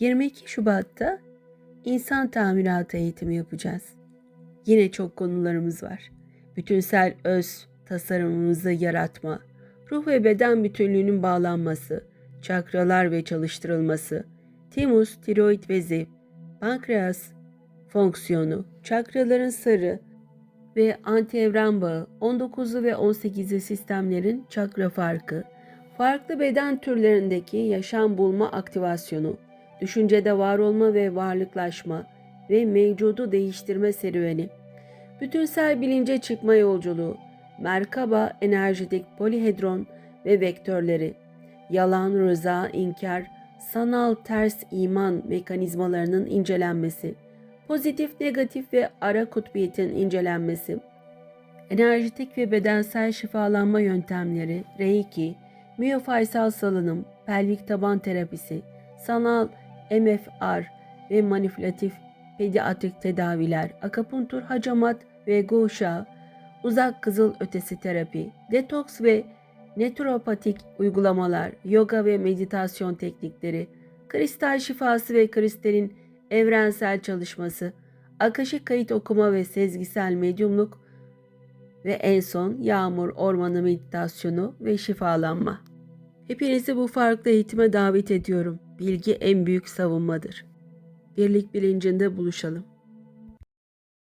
22 Şubat'ta insan tamiratı eğitimi yapacağız. Yine çok konularımız var. Bütünsel öz tasarımımızı yaratma, ruh ve beden bütünlüğünün bağlanması, çakralar ve çalıştırılması, timus, tiroid bezi, pankreas fonksiyonu, çakraların sarı ve antievren bağı, 19'lu ve 18'li sistemlerin çakra farkı, farklı beden türlerindeki yaşam bulma aktivasyonu, düşüncede var olma ve varlıklaşma ve mevcudu değiştirme serüveni, bütünsel bilince çıkma yolculuğu, Merkaba enerjetik polihedron ve vektörleri, yalan, rıza, inkar, sanal ters iman mekanizmalarının incelenmesi, pozitif, negatif ve ara kutbiyetin incelenmesi, enerjetik ve bedensel şifalanma yöntemleri, reiki, miyofaysal salınım, pelvik taban terapisi, sanal MFR ve manipülatif pediatrik tedaviler, akapuntur, hacamat ve guşa, uzak kızıl ötesi terapi, detoks ve naturopatik uygulamalar, yoga ve meditasyon teknikleri, kristal şifası ve kristalin evrensel çalışması, akışı kayıt okuma ve sezgisel medyumluk ve en son yağmur ormanı meditasyonu ve şifalanma. Hepinizi bu farklı eğitime davet ediyorum. Bilgi en büyük savunmadır. Birlik bilincinde buluşalım.